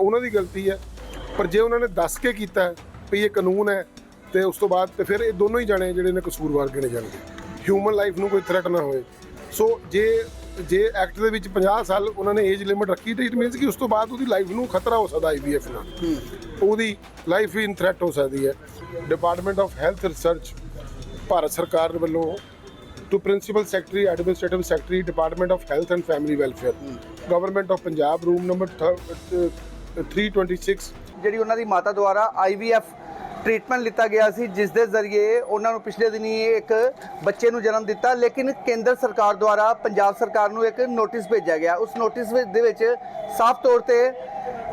ਤਾਂ ਉਹਨਾਂ ਦੀ ਗਲਤੀ ਹੈ ਪਰ ਜੇ ਉਹਨਾਂ ਨੇ ਦੱਸ ਕੇ ਕੀਤਾ ਵੀ ਇਹ ਕਾਨੂੰਨ ਹੈ ਤੇ ਉਸ ਤੋਂ ਬਾਅਦ ਤੇ ਫਿਰ ਇਹ ਦੋਨੋਂ ਹੀ ਜਾਣੇ ਜਿਹੜੇ ਨੇ ਕਸੂਰਵਾਰ ਗਿਣੇ ਜਾਣਗੇ। ਹਿਊਮਨ ਲਾਈਫ ਨੂੰ ਕੋਈ ਥ੍ਰੈਟ ਨਾ ਹੋਏ ਸੋ ਜੇ ਜੇ ਐਕਟ ਦੇ ਵਿੱਚ 50 ਸਾਲ ਉਹਨਾਂ ਨੇ ਏਜ ਲਿਮਿਟ ਰੱਖੀ ਤੇ ਇਟ ਮੀਨਸ ਕਿ ਉਸ ਤੋਂ ਬਾਅਦ ਉਹਦੀ ਲਾਈਫ ਨੂੰ ਖਤਰਾ ਹੋ ਸਕਦਾ ਆਈਵੀਐਫ ਨਾਲ। ਉਹਦੀ ਲਾਈਫ ਇਨ ਥ੍ਰੈਟ ਹੋ ਸਕਦੀ ਹੈ। Department of health research Bharat ਸਰਕਾਰ ਵੱਲੋਂ to principal secretary administrative secretary department of health and family welfare government of Punjab room number 326 ਜਿਹੜੀ ਉਹਨਾਂ ਦੀ ਮਾਤਾ ਦੁਆਰਾ ਆਈਵੀਐਫ ਟ੍ਰੀਟਮੈਂਟ ਲਿੱਤਾ ਗਿਆ ਸੀ, ਜਿਸ ਦੇ ਜ਼ਰੀਏ ਉਹਨਾਂ ਨੂੰ ਪਿਛਲੇ ਦਿਨੀ ਇੱਕ ਬੱਚੇ ਨੂੰ ਜਨਮ ਦਿੱਤਾ, ਲੇਕਿਨ ਕੇਂਦਰ ਸਰਕਾਰ ਦੁਆਰਾ ਪੰਜਾਬ ਸਰਕਾਰ ਨੂੰ ਇੱਕ ਨੋਟਿਸ ਭੇਜਿਆ ਗਿਆ। ਉਸ ਨੋਟਿਸ ਵਿੱਚ ਦੇ ਵਿੱਚ ਸਾਫ਼ ਤੌਰ ਤੇ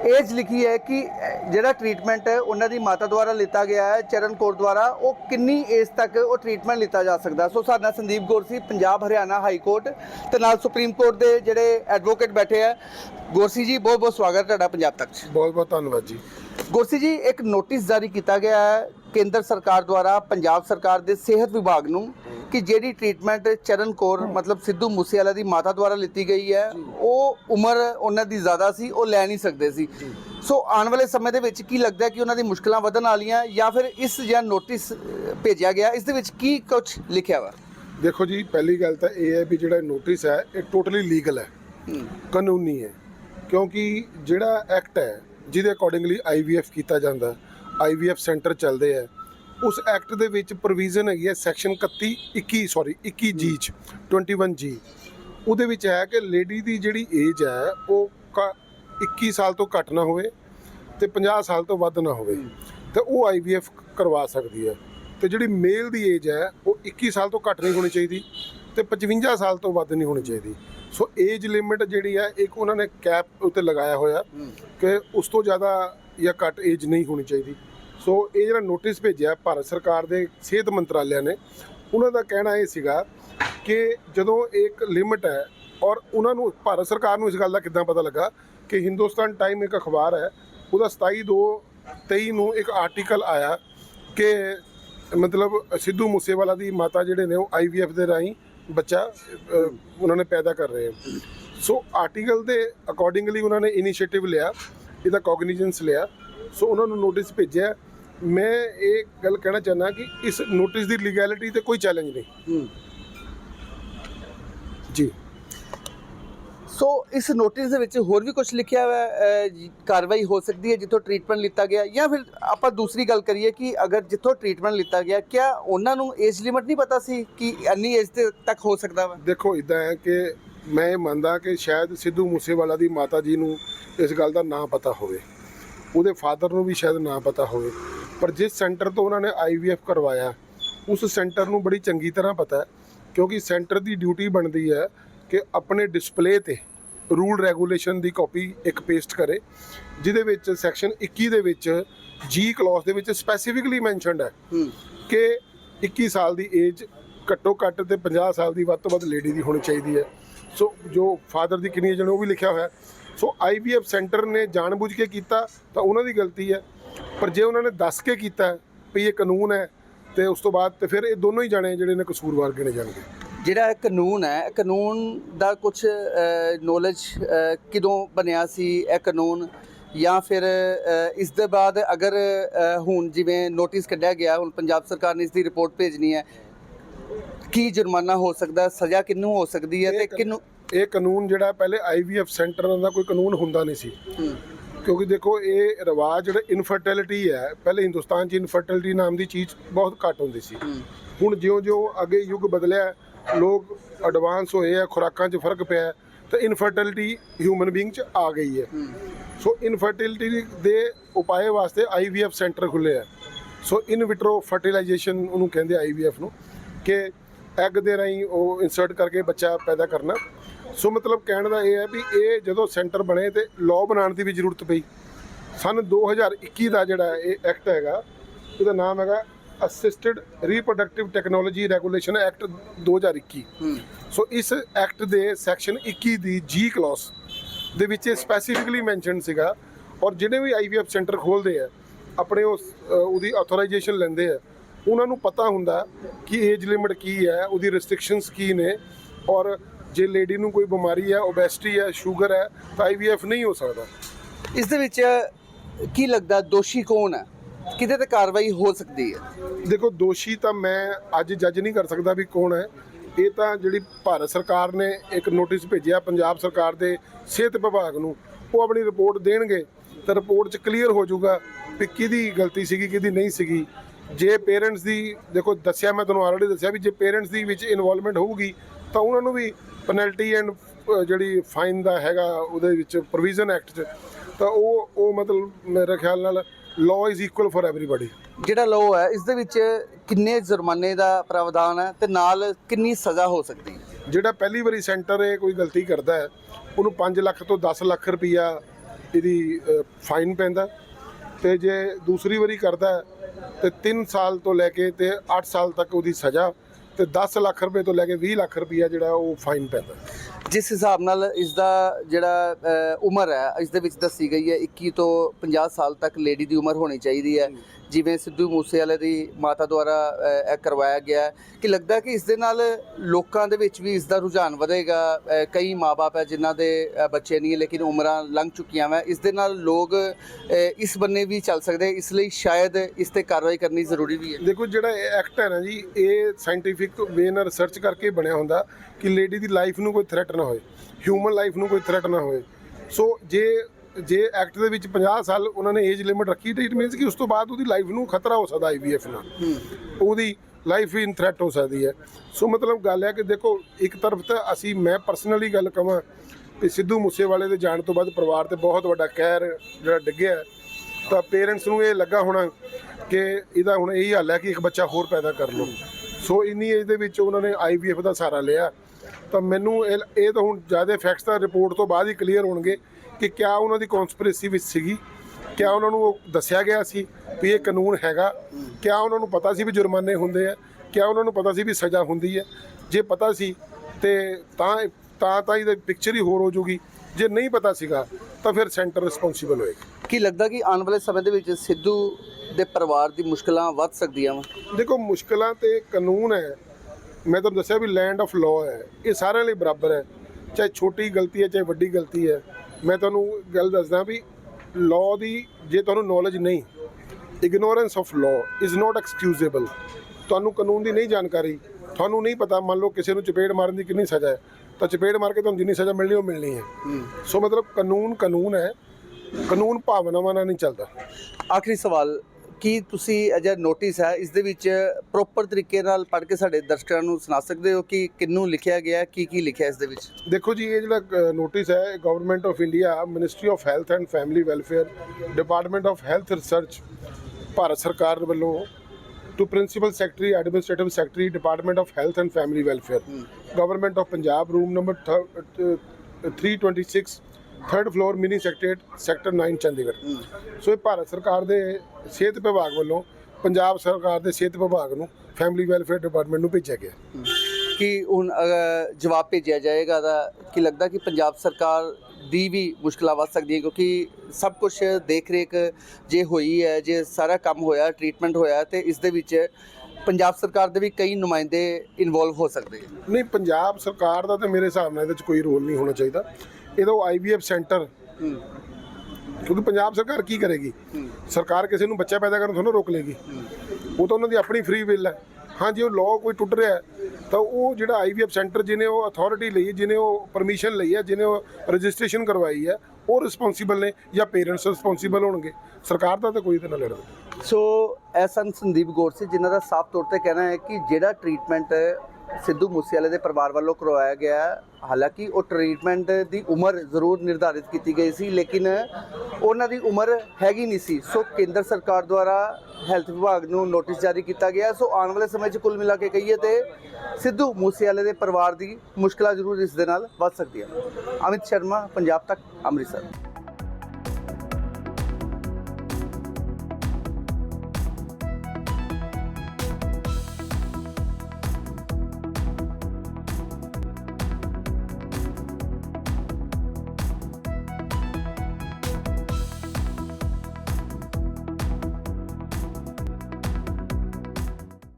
ਏਜ ਲਿਖੀ ਹੈ ਕਿ ਜਿਹੜਾ ਟ੍ਰੀਟਮੈਂਟ ਉਹਨਾਂ ਦੀ ਮਾਤਾ ਦੁਆਰਾ ਲਿੱਤਾ ਗਿਆ ਹੈ, ਚਰਨ ਕੌਰ ਦੁਆਰਾ, ਉਹ ਕਿੰਨੀ ਏਜ ਤੱਕ ਉਹ ਟ੍ਰੀਟਮੈਂਟ ਲਿੱਤਾ ਜਾ ਸਕਦਾ? ਸੋ ਸਾਡੇ ਨਾਲ ਸੰਦੀਪ ਗੌਰ ਸੀ, ਪੰਜਾਬ ਹਰਿਆਣਾ ਹਾਈ ਕੋਰਟ ਤੇ ਨਾਲ ਸੁਪਰੀਮ ਕੋਰਟ ਦੇ ਜਿਹੜੇ ਐਡਵੋਕੇਟ ਬੈਠੇ ਆ ਗੌਰਸੀ ਜੀ ਬਹੁਤ ਬਹੁਤ ਸਵਾਗਤ ਤੁਹਾਡਾ ਪੰਜਾਬ ਤੱਕ ਬਹੁਤ ਬਹੁਤ ਧੰਨਵਾਦ ਜੀ। ਗੁਰਸੀ ਜੀ ਇੱਕ ਨੋਟਿਸ ਜਾਰੀ ਕੀਤਾ ਗਿਆ ਹੈ ਕੇਂਦਰ ਸਰਕਾਰ ਦੁਆਰਾ ਪੰਜਾਬ ਸਰਕਾਰ ਦੇ ਸਿਹਤ ਵਿਭਾਗ ਨੂੰ ਕਿ ਜਿਹੜੀ ਟ੍ਰੀਟਮੈਂਟ ਚਰਨ ਕੌਰ ਮਤਲਬ ਸਿੱਧੂ ਮੂਸੇਵਾਲਾ ਦੀ ਮਾਤਾ ਦੁਆਰਾ ਲਿੱਤੀ ਗਈ ਹੈ ਉਹ ਉਮਰ ਉਹਨਾਂ ਦੀ ਜ਼ਿਆਦਾ ਸੀ ਉਹ ਲੈ ਨਹੀਂ ਸਕਦੇ ਸੀ। ਸੋ ਆਉਣ ਵਾਲੇ ਸਮੇਂ ਦੇ ਵਿੱਚ ਕੀ ਲੱਗਦਾ ਕਿ ਉਹਨਾਂ ਦੀ ਮੁਸ਼ਕਲਾਂ ਵਧਣ ਵਾਲੀਆਂ ਜਾਂ ਫਿਰ ਇਸ ਜਿਹੜਾ ਨੋਟਿਸ ਭੇਜਿਆ ਗਿਆ ਇਸ ਦੇ ਵਿੱਚ ਕੀ ਕੁਝ ਲਿਖਿਆ ਵਾ? ਦੇਖੋ ਜੀ ਪਹਿਲੀ ਗੱਲ ਤਾਂ ਇਹ ਹੈ ਵੀ ਜਿਹੜਾ ਨੋਟਿਸ ਹੈ ਇਹ ਟੋਟਲੀ ਲੀਗਲ ਹੈ। ਕਾਨੂੰਨੀ ਹੈ। ਕਿਉਂਕਿ ਜਿਹੜਾ ਐਕਟ ਹੈ ਜਿਹਦੇ ਅਕੋਰਡਿੰਗਲੀ ਆਈਵੀਐਫ ਕੀਤਾ ਜਾਂਦਾ ਆਈਵੀਐਫ ਸੈਂਟਰ ਚੱਲਦੇ ਆ ਉਸ ਐਕਟ ਦੇ ਵਿੱਚ ਪ੍ਰੋਵੀਜ਼ਨ ਹੈਗੀ ਹੈ ਸੈਕਸ਼ਨ 31 21 ਸੌਰੀ 21 ਜੀ ਚ 21 ਜੀ ਉਹਦੇ ਵਿੱਚ ਹੈ ਕਿ ਲੇਡੀ ਦੀ ਜਿਹੜੀ ਏਜ ਹੈ ਉਹ ਕ- 21 ਸਾਲ ਤੋਂ ਘੱਟ ਨਾ ਹੋਵੇ ਤੇ 50 ਸਾਲ ਤੋਂ ਵੱਧ ਨਾ ਹੋਵੇ। ਤੇ ਉਹ ਆਈਵੀਐਫ ਕਰਵਾ ਸਕਦੀ ਹੈ। ਤੇ ਜਿਹੜੀ ਮੇਲ ਦੀ ਏਜ ਹੈ ਉਹ 21 ਸਾਲ ਤੋਂ ਘੱਟ ਨਹੀਂ ਹੋਣੀ ਚਾਹੀਦੀ ਤੇ 55 ਸਾਲ ਤੋਂ ਵੱਧ ਨਹੀਂ ਹੋਣੀ ਚਾਹੀਦੀ। ਸੋ ਏਜ ਲਿਮਿਟ ਜਿਹੜੀ ਹੈ ਇੱਕ ਉਹਨਾਂ ਨੇ ਕੈਪ ਉੱਤੇ ਲਗਾਇਆ ਹੋਇਆ ਕਿ ਉਸ ਤੋਂ ਜ਼ਿਆਦਾ ਜਾਂ ਘੱਟ ਏਜ ਨਹੀਂ ਹੋਣੀ ਚਾਹੀਦੀ। ਸੋ ਇਹ ਜਿਹੜਾ ਨੋਟਿਸ ਭੇਜਿਆ ਭਾਰਤ ਸਰਕਾਰ ਦੇ ਸਿਹਤ ਮੰਤਰਾਲਿਆ ਨੇ ਉਹਨਾਂ ਦਾ ਕਹਿਣਾ ਇਹ ਸੀਗਾ ਕਿ ਜਦੋਂ ਇੱਕ ਲਿਮਿਟ ਹੈ ਔਰ ਉਹਨਾਂ ਨੂੰ ਭਾਰਤ ਸਰਕਾਰ ਨੂੰ ਇਸ ਗੱਲ ਦਾ ਕਿੱਦਾਂ ਪਤਾ ਲੱਗਾ ਕਿ ਹਿੰਦੁਸਤਾਨ ਟਾਈਮ ਇੱਕ ਅਖਬਾਰ ਹੈ ਉਹਦਾ 27 ਦੋ 23 ਨੂੰ ਇੱਕ ਆਰਟੀਕਲ ਆਇਆ ਕਿ ਮਤਲਬ ਸਿੱਧੂ ਮੂਸੇਵਾਲਾ ਦੀ ਮਾਤਾ ਜਿਹੜੇ ਨੇ ਉਹ ਆਈਵੀਐਫ ਦੇ ਰਾਹੀਂ ਬੱਚਾ ਉਹਨਾਂ ਨੇ ਪੈਦਾ ਕਰ ਰਹੇ ਹਨ। ਸੋ ਆਰਟੀਕਲ ਦੇ ਅਕੋਰਡਿੰਗਲੀ ਉਹਨਾਂ ਨੇ ਇਨੀਸ਼ੀਏਟਿਵ ਲਿਆ ਇਹਦਾ ਕੋਗਨੀਜੈਂਸ ਲਿਆ। ਸੋ ਉਹਨਾਂ ਨੂੰ ਨੋਟਿਸ ਭੇਜਿਆ। ਮੈਂ ਇਹ ਗੱਲ ਕਹਿਣਾ ਚਾਹੁੰਦਾ ਕਿ ਇਸ ਨੋਟਿਸ ਦੀ ਲੀਗੈਲਿਟੀ ਤੇ ਕੋਈ ਚੈਲੰਜ ਨਹੀਂ। ਜੀ। ਸੋ ਇਸ ਨੋਟਿਸ ਦੇ ਵਿੱਚ ਹੋਰ ਵੀ ਕੁਝ ਲਿਖਿਆ ਹੋਇਆ ਹੈ ਕਾਰਵਾਈ ਹੋ ਸਕਦੀ ਹੈ ਜਿੱਥੋਂ ਟ੍ਰੀਟਮੈਂਟ ਲਿੱਤਾ ਗਿਆ ਜਾਂ ਫਿਰ ਆਪਾਂ ਦੂਸਰੀ ਗੱਲ ਕਰੀਏ ਕਿ ਅਗਰ ਜਿੱਥੋਂ ਟ੍ਰੀਟਮੈਂਟ ਲਿੱਤਾ ਗਿਆ, ਕਿਆ ਉਹਨਾਂ ਨੂੰ ਏਜ ਲਿਮਿਟ ਨਹੀਂ ਪਤਾ ਸੀ ਕਿ ਇੰਨੀ ਏਜ ਤੇ ਤੱਕ ਹੋ ਸਕਦਾ ਵਾ? ਦੇਖੋ ਇਦਾਂ ਹੈ ਕਿ ਮੈਂ ਇਹ ਮੰਨਦਾ ਕਿ ਸ਼ਾਇਦ ਸਿੱਧੂ ਮੂਸੇਵਾਲਾ ਦੀ ਮਾਤਾ ਜੀ ਨੂੰ ਇਸ ਗੱਲ ਦਾ ਨਾ ਪਤਾ ਹੋਵੇ। ਉਹਦੇ ਫਾਦਰ ਨੂੰ ਵੀ ਸ਼ਾਇਦ ਨਾ ਪਤਾ ਹੋਵੇ। ਪਰ ਜਿਸ ਸੈਂਟਰ ਤੋਂ ਉਹਨਾਂ ਨੇ ਆਈਵੀਐਫ ਕਰਵਾਇਆ, ਉਸ ਸੈਂਟਰ ਨੂੰ ਬੜੀ ਚੰਗੀ ਤਰ੍ਹਾਂ ਪਤਾ ਹੈ, ਕਿਉਂਕਿ ਸੈਂਟਰ ਦੀ ਡਿਊਟੀ ਬਣਦੀ ਹੈ ਕਿ ਆਪਣੇ ਡਿਸਪਲੇ ਤੇ ਰੂਲ ਰੈਗੂਲੇਸ਼ਨ ਦੀ ਕਾਪੀ ਇੱਕ ਪੇਸਟ ਕਰੇ ਜਿਹਦੇ ਵਿੱਚ ਸੈਕਸ਼ਨ 21 ਦੇ ਵਿੱਚ ਜੀ ਕਲੌਸ ਦੇ ਵਿੱਚ ਸਪੈਸੀਫਿਕਲੀ ਮੈਂਸ਼ਨਡ ਹੈ ਕਿ 21 ਸਾਲ ਦੀ ਏਜ ਘੱਟੋ ਘੱਟ ਤੇ 50 ਸਾਲ ਦੀ ਵੱਧ ਤੋਂ ਵੱਧ ਲੇਡੀ ਦੀ ਹੋਣੀ ਚਾਹੀਦੀ ਹੈ। ਸੋ ਜੋ ਫਾਦਰ ਦੀ ਕਿੰਨੀ ਏਜ ਨੇ ਉਹ ਵੀ ਲਿਖਿਆ ਹੋਇਆ। ਸੋ ਆਈਵੀਐਫ ਸੈਂਟਰ ਨੇ ਜਾਣਬੁੱਝ ਕੇ ਕੀਤਾ ਤਾਂ ਉਹਨਾਂ ਦੀ ਗਲਤੀ ਹੈ। ਪਰ ਜੇ ਉਹਨਾਂ ਨੇ ਦੱਸ ਕੇ ਕੀਤਾ ਵੀ ਇਹ ਕਾਨੂੰਨ ਹੈ ਤੇ ਉਸ ਤੋਂ ਬਾਅਦ ਤੇ ਫਿਰ ਇਹ ਦੋਨੋਂ ਹੀ ਜਾਣੇ ਜਿਹੜੇ ਨੇ ਕਸੂਰਵਾਰ ਗਿਣੇ ਜਾਣਗੇ। ਜਿਹੜਾ ਕਾਨੂੰਨ ਹੈ ਕਾਨੂੰਨ ਦਾ ਕੁਝ ਨੋਲੇਜ ਕਿਦੋਂ ਬਣਿਆ ਸੀ ਇਹ ਕਾਨੂੰਨ? ਜਾਂ ਫਿਰ ਇਸ ਦੇ ਬਾਅਦ ਅਗਰ ਹੁਣ ਜਿਵੇਂ ਨੋਟਿਸ ਕੱਢਿਆ ਗਿਆ ਹੁਣ ਪੰਜਾਬ ਸਰਕਾਰ ਨੇ ਇਸ ਦੀ ਰਿਪੋਰਟ ਭੇਜਣੀ ਹੈ ਕੀ ਜੁਰਮਾਨਾ ਹੋ ਸਕਦਾ ਸਜ਼ਾ ਕਿੰਨੂੰ ਹੋ ਸਕਦੀ ਹੈ ਤੇ ਕਿੰਨੂੰ ਇਹ ਕਾਨੂੰਨ ਜਿਹੜਾ ਪਹਿਲੇ ਆਈਵੀਐਫ ਸੈਂਟਰ ਦਾ ਕੋਈ ਕਾਨੂੰਨ ਹੁੰਦਾ ਨਹੀਂ ਸੀ। ਕਿਉਂਕਿ ਦੇਖੋ ਇਹ ਰਿਵਾਜ ਜਿਹੜਾ ਇਨਫਰਟੀਲਿਟੀ ਹੈ ਪਹਿਲੇ ਹਿੰਦੁਸਤਾਨ 'ਚ ਇਨਫਰਟੀਲਿਟੀ ਨਾਮ ਦੀ ਚੀਜ਼ ਬਹੁਤ ਘੱਟ ਹੁੰਦੀ ਸੀ। ਹੁਣ ਜਿਉਂ-ਜਿਉਂ ਅੱਗੇ ਯੁੱਗ ਬਦਲਿਆ ਲੋਕ ਐਡਵਾਂਸ ਹੋਏ ਆ ਖੁਰਾਕਾਂ 'ਚ ਫ਼ਰਕ ਪਿਆ ਤਾਂ ਇਨਫਰਟੀਲਿਟੀ ਹਿਊਮਨ ਬੀਇੰਗ 'ਚ ਆ ਗਈ ਹੈ। ਸੋ ਇਨਫਰਟੀਲਿਟੀ ਦੇ ਉਪਾਏ ਵਾਸਤੇ ਆਈਵੀਐਫ ਸੈਂਟਰ ਖੁੱਲੇ ਆ। ਸੋ ਇਨ ਵਿਟਰੋ ਫਰਟੀਲਾਈਜੇਸ਼ਨ ਉਹਨੂੰ ਕਹਿੰਦੇ ਆਈਵੀਐਫ ਨੂੰ ਕਿ ਐਗ ਦੇ ਰਾਹੀਂ ਉਹ ਇਨਸਰਟ ਕਰਕੇ ਬੱਚਾ ਪੈਦਾ ਕਰਨਾ। ਸੋ ਮਤਲਬ ਕਹਿਣ ਦਾ ਇਹ ਹੈ ਵੀ ਇਹ ਜਦੋਂ ਸੈਂਟਰ ਬਣੇ ਤੇ ਲਾਅ ਬਣਾਉਣ ਦੀ ਵੀ ਜ਼ਰੂਰਤ ਪਈ। ਸਨ 2021 ਦਾ ਜਿਹੜਾ ਇਹ ਐਕਟ ਹੈਗਾ ਉਹਦਾ ਨਾਮ ਹੈਗਾ assisted reproductive technology regulation act 2021 ਹੂੰ। ਸੋ ਇਸ ਐਕਟ ਦੇ ਸੈਕਸ਼ਨ 21 ਦੀ ਜੀ ਕਲੌਸ ਦੇ ਵਿੱਚ ਸਪੈਸੀਫਿਕਲੀ ਮੈਂਸ਼ਨ ਸੀਗਾ ਔਰ ਜਿਹੜੇ ਵੀ ਆਈਵੀਐਫ ਸੈਂਟਰ ਖੋਲਦੇ ਆ ਆਪਣੇ ਉਸ ਉਹਦੀ ਆਥੋਰਾਈਜੇਸ਼ਨ ਲੈਂਦੇ ਆ ਉਹਨਾਂ ਨੂੰ ਪਤਾ ਹੁੰਦਾ ਕਿ ਏਜ ਲਿਮਿਟ ਕੀ ਹੈ ਉਹਦੀ ਰੈਸਟ੍ਰਿਕਸ਼ਨਸ ਕੀ ਨੇ ਔਰ ਜੇ ਲੇਡੀ ਨੂੰ ਕੋਈ ਬਿਮਾਰੀ ਹੈ ਓਬੈਸਿਟੀ ਹੈ ਸ਼ੂਗਰ ਹੈ ਤਾਂ ਆਈਵੀਐਫ ਨਹੀਂ ਹੋ ਸਕਦਾ। ਇਸ ਦੇ ਵਿੱਚ ਕੀ ਲੱਗਦਾ ਦੋਸ਼ੀ ਕੌਣ ਹੈ? ਕਿਤੇ ਤੇ ਕਾਰਵਾਈ ਹੋ ਸਕਦੀ ਹੈ? ਦੇਖੋ, ਦੋਸ਼ੀ ਤਾਂ ਮੈਂ ਅੱਜ ਜੱਜ ਨਹੀਂ ਕਰ ਸਕਦਾ ਵੀ ਕੌਣ ਹੈ। ਇਹ ਤਾਂ ਜਿਹੜੀ ਭਾਰਤ ਸਰਕਾਰ ਨੇ ਇੱਕ ਨੋਟਿਸ ਭੇਜਿਆ ਪੰਜਾਬ ਸਰਕਾਰ ਦੇ ਸਿਹਤ ਵਿਭਾਗ ਨੂੰ, ਉਹ ਆਪਣੀ ਰਿਪੋਰਟ ਦੇਣਗੇ ਤਾਂ ਰਿਪੋਰਟ 'ਚ ਕਲੀਅਰ ਹੋ ਜਾਊਗਾ ਵੀ ਕਿਹਦੀ ਗਲਤੀ ਸੀਗੀ, ਕਿਹਦੀ ਨਹੀਂ ਸੀਗੀ। ਜੇ ਪੇਰੈਂਟਸ ਦੀ, ਦੇਖੋ, ਦੱਸਿਆ ਮੈਂ ਤੁਹਾਨੂੰ ਆਲਰੇਡੀ ਦੱਸਿਆ ਵੀ ਜੇ ਪੇਰੈਂਟਸ ਦੀ ਵਿੱਚ ਇਨਵੋਲਵਮੈਂਟ ਹੋਊਗੀ, ਤਾਂ ਉਹਨਾਂ ਨੂੰ ਵੀ ਪੈਨਲਟੀ ਐਂਡ ਜਿਹੜੀ ਫਾਈਨ ਦਾ ਹੈਗਾ, ਉਹਦੇ ਵਿੱਚ ਪ੍ਰੋਵੀਜ਼ਨ ਐਕਟ 'ਚ। ਤਾਂ ਉਹ ਉਹ ਮਤਲਬ ਮੇਰੇ ਖਿਆਲ ਨਾਲ law is equal for everybody ਜਿਹੜਾ ਲੋ ਹੈ ਇਸ ਦੇ ਵਿੱਚ ਕਿੰਨੇ ਜੁਰਮਾਨੇ ਦਾ ਪ੍ਰਾਵਧਾਨ ਹੈ ਤੇ ਨਾਲ ਕਿੰਨੀ ਸਜ਼ਾ ਹੋ ਸਕਦੀ ਹੈ? ਜਿਹੜਾ ਪਹਿਲੀ ਵਾਰੀ ਸੈਂਟਰ ਇਹ ਕੋਈ ਗਲਤੀ ਕਰਦਾ ਹੈ ਉਹਨੂੰ 5 ਲੱਖ ਤੋਂ 10 ਲੱਖ ਰੁਪਈਆ ਇਹਦੀ ਫਾਈਨ ਪੈਂਦਾ ਤੇ ਜੇ ਦੂਸਰੀ ਵਾਰੀ ਕਰਦਾ ਹੈ ਤੇ 3 ਸਾਲ ਤੋਂ ਲੈ ਕੇ ਤੇ 8 ਸਾਲ ਤੱਕ ਉਹਦੀ ਸਜ਼ਾ ਤੇ 10 ਲੱਖ ਰੁਪਏ ਤੋਂ ਲੈ ਕੇ 20 ਲੱਖ ਰੁਪਈਆ ਜਿਹੜਾ ਉਹ ਫਾਈਨ ਪੈਂਦਾ ਜਿਸ ਹਿਸਾਬ ਨਾਲ ਇਸ ਦਾ ਜਿਹੜਾ ਉਮਰ ਹੈ ਇਸ ਦੇ ਵਿੱਚ ਦੱਸੀ ਗਈ ਹੈ 21 ਤੋਂ 50 ਸਾਲ ਤੱਕ ਲੇਡੀ ਦੀ ਉਮਰ ਹੋਣੀ ਚਾਹੀਦੀ ਹੈ। ਜਿਵੇਂ ਸਿੱਧੂ ਮੂਸੇਵਾਲੇ ਦੀ ਮਾਤਾ ਦੁਆਰਾ ਇਹ ਕਰਵਾਇਆ ਗਿਆ ਕਿ ਲੱਗਦਾ ਕਿ ਇਸ ਦੇ ਨਾਲ ਲੋਕਾਂ ਦੇ ਵਿੱਚ ਵੀ ਇਸ ਦਾ ਰੁਝਾਨ ਵਧੇਗਾ। ਅ, ਕਈ ਮਾਪੇ ਹੈ ਜਿਨ੍ਹਾਂ ਦੇ ਬੱਚੇ ਨਹੀਂ ਹੈ ਲੇਕਿਨ ਉਮਰਾਂ ਲੰਘ ਚੁੱਕੀਆਂ ਵਾ। ਇਸ ਦੇ ਨਾਲ ਲੋਕ ਇਸ ਬੰਨੇ ਵੀ ਚੱਲ ਸਕਦੇ ਇਸ ਲਈ ਸ਼ਾਇਦ ਇਸ ਤੇ ਕਾਰਵਾਈ ਕਰਨੀ ਜ਼ਰੂਰੀ ਵੀ ਹੈ। ਦੇਖੋ ਜਿਹੜਾ ਇਹ ਐਕਟ ਹੈ ਨਾ ਜੀ ਇਹ ਸਾਇੰਟੀਫਿਕ ਵੇ ਨਾਲ ਰਿਸਰਚ ਕਰਕੇ ਬਣਿਆ ਹੁੰਦਾ ਕਿ ਲੇਡੀ ਦੀ ਲਾਈਫ ਨੂੰ ਕੋਈ ਥ੍ਰੈਟ ਨਾ ਹੋਏ ਹਿਊਮਨ ਲਾਈਫ ਨੂੰ ਕੋਈ ਥ੍ਰੈਟ ਨਾ ਹੋਏ। ਸੋ ਜੇ ਜੇ ਐਕਟ ਦੇ ਵਿੱਚ 50 ਸਾਲ ਉਹਨਾਂ ਨੇ ਏਜ ਲਿਮਿਟ ਰੱਖੀ ਤਾਂ ਇਟ ਮੀਨਸ ਕਿ ਉਸ ਤੋਂ ਬਾਅਦ ਉਹਦੀ ਲਾਈਫ ਨੂੰ ਖਤਰਾ ਹੋ ਸਕਦਾ ਆਈਵੀਐਫ ਨਾਲ। ਉਹਦੀ ਲਾਈਫ ਇਨ ਥ੍ਰੈਟ ਹੋ ਸਕਦੀ ਹੈ। ਸੋ ਮਤਲਬ ਗੱਲ ਹੈ ਕਿ ਦੇਖੋ ਇੱਕ ਤਰਫ ਤਾਂ ਅਸੀਂ ਮੈਂ ਪਰਸਨਲੀ ਗੱਲ ਕਵਾਂ ਕਿ ਸਿੱਧੂ ਮੂਸੇਵਾਲੇ ਦੇ ਜਾਣ ਤੋਂ ਬਾਅਦ ਪਰਿਵਾਰ ਤੇ ਬਹੁਤ ਵੱਡਾ ਕਹਿਰ ਜਿਹੜਾ ਡਿੱਗਿਆ। ਤਾਂ ਪੇਰੈਂਟਸ ਨੂੰ ਇਹ ਲੱਗਾ ਹੋਣਾ ਕਿ ਇਹਦਾ ਹੁਣ ਇਹੀ ਹੱਲ ਹੈ ਕਿ ਇੱਕ ਬੱਚਾ ਹੋਰ ਪੈਦਾ ਕਰ ਲਓ। ਸੋ ਇੰਨੀ ਏਜ ਦੇ ਵਿੱਚ ਉਹਨਾਂ ਨੇ ਆਈਵੀਐਫ ਦਾ ਸਹਾਰਾ ਲਿਆ। ਤਾਂ ਮੈਨੂੰ ਇਹ ਇਹ ਤਾਂ ਹੁਣ ਜ਼ਿਆਦਾ ਫੈਕਟਸ ਦਾ ਰਿਪੋਰਟ ਤੋਂ ਬਾਅਦ ਹੀ ਕਲੀਅਰ ਹੋਣਗੇ ਕਿ ਕਿਆ ਉਹਨਾਂ ਦੀ ਕਨਸਪੀਰੇਸੀ ਵਿੱਚ ਸੀਗੀ ਕਿਆ ਉਹਨਾਂ ਨੂੰ ਉਹ ਦੱਸਿਆ ਗਿਆ ਸੀ ਵੀ ਇਹ ਕਾਨੂੰਨ ਹੈਗਾ ਕਿਆ ਉਹਨਾਂ ਨੂੰ ਪਤਾ ਸੀ ਵੀ ਜੁਰਮਾਨੇ ਹੁੰਦੇ ਆ ਕਿਆ ਉਹਨਾਂ ਨੂੰ ਪਤਾ ਸੀ ਵੀ ਸਜ਼ਾ ਹੁੰਦੀ ਹੈ ਜੇ ਪਤਾ ਸੀ ਤੇ ਤਾਂ ਤਾਂ ਤਾਂ ਇਹਦੀ ਪਿਕਚਰ ਹੀ ਹੋਰ ਹੋ ਜੂਗੀ। ਜੇ ਨਹੀਂ ਪਤਾ ਸੀਗਾ ਤਾਂ ਫਿਰ ਸੈਂਟਰ ਰਿਸਪੌਂਸੀਬਲ ਹੋਏਗਾ। ਕੀ ਲੱਗਦਾ ਕਿ ਆਉਣ ਵਾਲੇ ਸਮੇਂ ਦੇ ਵਿੱਚ ਸਿੱਧੂ ਦੇ ਪਰਿਵਾਰ ਦੀ ਮੁਸ਼ਕਲਾਂ ਵੱਧ ਸਕਦੀਆਂ ਵਾ? ਦੇਖੋ ਮੁਸ਼ਕਲਾਂ ਤੇ ਕਾਨੂੰਨ ਹੈ। ਮੈਂ ਤੁਹਾਨੂੰ ਦੱਸਿਆ ਵੀ ਲੈਂਡ ਆਫ ਲਾਅ ਹੈ। ਇਹ ਸਾਰਿਆਂ ਲਈ ਬਰਾਬਰ ਹੈ। ਚਾਹੇ ਛੋਟੀ ਗਲਤੀ ਹੈ ਚਾਹੇ ਵੱਡੀ ਗਲਤੀ ਹੈ ਮੈਂ ਤੁਹਾਨੂੰ ਗੱਲ ਦੱਸਦਾ ਵੀ ਲਾਅ ਦੀ ਜੇ ਤੁਹਾਨੂੰ ਨੌਲੇਜ ਨਹੀਂ ignorance of law is not excusable ਤੁਹਾਨੂੰ ਕਾਨੂੰਨ ਦੀ ਨਹੀਂ ਜਾਣਕਾਰੀ ਤੁਹਾਨੂੰ ਨਹੀਂ ਪਤਾ ਮੰਨ ਲਓ ਕਿਸੇ ਨੂੰ ਚਪੇੜ ਮਾਰਨ ਦੀ ਕਿੰਨੀ ਸਜ਼ਾ ਹੈ ਤਾਂ ਚਪੇੜ ਮਾਰ ਕੇ ਤੁਹਾਨੂੰ ਜਿੰਨੀ ਸਜ਼ਾ ਮਿਲਣੀ ਉਹ ਮਿਲਣੀ ਹੈ। ਸੋ ਮਤਲਬ ਕਾਨੂੰਨ ਕਾਨੂੰਨ ਹੈ ਕਾਨੂੰਨ ਭਾਵਨਾਵਾਂ ਨਾਲ ਨਹੀਂ ਚੱਲਦਾ। ਆਖਰੀ ਸਵਾਲ ਕੀ ਤੁਸੀਂ ਅਜਾ ਨੋਟਿਸ ਹੈ? ਇਸ ਦੇ ਵਿੱਚ ਪ੍ਰੋਪਰ ਤਰੀਕੇ ਨਾਲ ਪੜ੍ਹ ਕੇ ਸਾਡੇ ਦਰਸ਼ਕਾਂ ਨੂੰ ਸੁਣਾ ਸਕਦੇ ਹੋ ਕਿ ਕਿੰਨੂੰ ਲਿਖਿਆ ਗਿਆ ਕੀ ਕੀ ਲਿਖਿਆ ਇਸ ਦੇ ਵਿੱਚ? ਦੇਖੋ ਜੀ ਇਹ ਜਿਹੜਾ ਨੋਟਿਸ ਹੈ government of India ministry of health and family welfare department of health research Bharat ਸਰਕਾਰ ਵੱਲੋਂ to principal secretary administrative secretary department of health and family welfare government of Punjab room number 326 third floor mini secretariat sector 9 Chandigarh so ਇਹ ਭਾਰਤ ਸਰਕਾਰ ਦੇ ਸਿਹਤ ਵਿਭਾਗ ਵੱਲੋਂ ਪੰਜਾਬ ਸਰਕਾਰ ਦੇ ਸਿਹਤ ਵਿਭਾਗ ਨੂੰ ਫੈਮਿਲੀ ਵੈਲਫੇਅਰ ਡਿਪਾਰਟਮੈਂਟ ਨੂੰ ਭੇਜਿਆ ਗਿਆ। ਕਿ ਹੁਣ ਜਵਾਬ ਭੇਜਿਆ ਜਾਏਗਾ ਦਾ ਕੀ ਲੱਗਦਾ ਕਿ ਪੰਜਾਬ ਸਰਕਾਰ ਦੀ ਵੀ ਮੁਸ਼ਕਲਾਂ ਵੱਧ ਸਕਦੀਆਂ? ਕਿਉਂਕਿ ਸਭ ਕੁਝ ਦੇਖ ਰੇਖ ਜੇ ਹੋਈ ਹੈ ਜੇ ਸਾਰਾ ਕੰਮ ਹੋਇਆ ਟ੍ਰੀਟਮੈਂਟ ਹੋਇਆ ਤੇ ਇਸ ਦੇ ਵਿੱਚ ਪੰਜਾਬ ਸਰਕਾਰ ਦੇ ਵੀ ਕਈ ਨੁਮਾਇੰਦੇ ਇਨਵੋਲਵ ਹੋ ਸਕਦੇ ਨਹੀਂ ਪੰਜਾਬ ਸਰਕਾਰ ਦਾ ਤਾਂ ਮੇਰੇ ਹਿਸਾਬ ਨਾਲ ਇਹਦੇ ਵਿੱਚ ਕੋਈ ਰੋਲ ਨਹੀਂ ਹੋਣਾ ਚਾਹੀਦਾ। ਇਹਦਾ ਆਈਵੀਐਫ ਸੈਂਟਰ ਕਿਉਂਕਿ ਪੰਜਾਬ ਸਰਕਾਰ ਕੀ ਕਰੇਗੀ? ਸਰਕਾਰ ਕਿਸੇ ਨੂੰ ਬੱਚਾ ਪੈਦਾ ਕਰਨ ਤੋਂ ਨਾ ਰੋਕ ਲੇਗੀ ਉਹ ਤਾਂ ਉਹਨਾਂ ਦੀ ਆਪਣੀ ਫ੍ਰੀ ਵਿਲ ਹੈ। ਹਾਂਜੀ ਉਹ ਲਾਅ ਕੋਈ ਟੁੱਟ ਰਿਹਾ ਹੈ, ਤਾਂ ਉਹ ਜਿਹੜਾ ਆਈਵੀਐਫ ਸੈਂਟਰ ਜਿਹਨੇ ਉਹ ਅਥਾਰਟੀ ਲਈ ਹੈ ਜਿਹਨੇ ਉਹ ਪਰਮਿਸ਼ਨ ਲਈ ਹੈ ਜਿਹਨੇ ਉਹ ਰਜਿਸਟ੍ਰੇਸ਼ਨ ਕਰਵਾਈ ਹੈ ਉਹ ਰਿਸਪੌਂਸੀਬਲ ਨੇ ਜਾਂ ਪੇਰੈਂਟਸ ਰਿਸਪੌਂਸੀਬਲ ਹੋਣਗੇ। ਸਰਕਾਰ ਦਾ ਤਾਂ ਕੋਈ ਤੇ ਨਾ ਲੜਦਾ ਸੋ ਇਹ ਸਨ ਸੰਦੀਪ ਗੋਰਸੇ ਜਿਨ੍ਹਾਂ ਦਾ ਸਾਫ਼ ਤੌਰ ਤੇ ਕਹਿਣਾ ਹੈ ਕਿ ਜਿਹੜਾ ਟ੍ਰੀਟਮੈਂਟ ਸਿੱਧੂ ਮੂਸੇਵਾਲੇ ਦੇ ਪਰਿਵਾਰ ਵੱਲੋਂ ਕਰਵਾਇਆ ਗਿਆ ਹਾਲਾਂਕਿ ਉਹ ਟ੍ਰੀਟਮੈਂਟ ਦੀ ਉਮਰ ਜ਼ਰੂਰ ਨਿਰਧਾਰਿਤ ਕੀਤੀ ਗਈ ਸੀ, ਲੇਕਿਨ ਉਹਨਾਂ ਦੀ ਉਮਰ ਹੈਗੀ ਨਹੀਂ ਸੀ। ਸੋ ਕੇਂਦਰ ਸਰਕਾਰ ਦੁਆਰਾ ਹੈਲਥ ਵਿਭਾਗ ਨੂੰ ਨੋਟਿਸ ਜਾਰੀ ਕੀਤਾ ਗਿਆ। ਸੋ ਆਉਣ ਵਾਲੇ ਸਮੇਂ 'ਚ ਕੁੱਲ ਮਿਲਾ ਕੇ ਕਹੀਏ ਤੇ ਸਿੱਧੂ ਮੂਸੇਵਾਲੇ ਦੇ ਪਰਿਵਾਰ ਦੀ ਮੁਸ਼ਕਲਾਂ ਜ਼ਰੂਰ ਇਸ ਦੇ ਨਾਲ ਵੱਧ ਸਕਦੀਆਂ ਅਮਿਤ ਸ਼ਰਮਾ, ਪੰਜਾਬ ਤੱਕ, ਅੰਮ੍ਰਿਤਸਰ।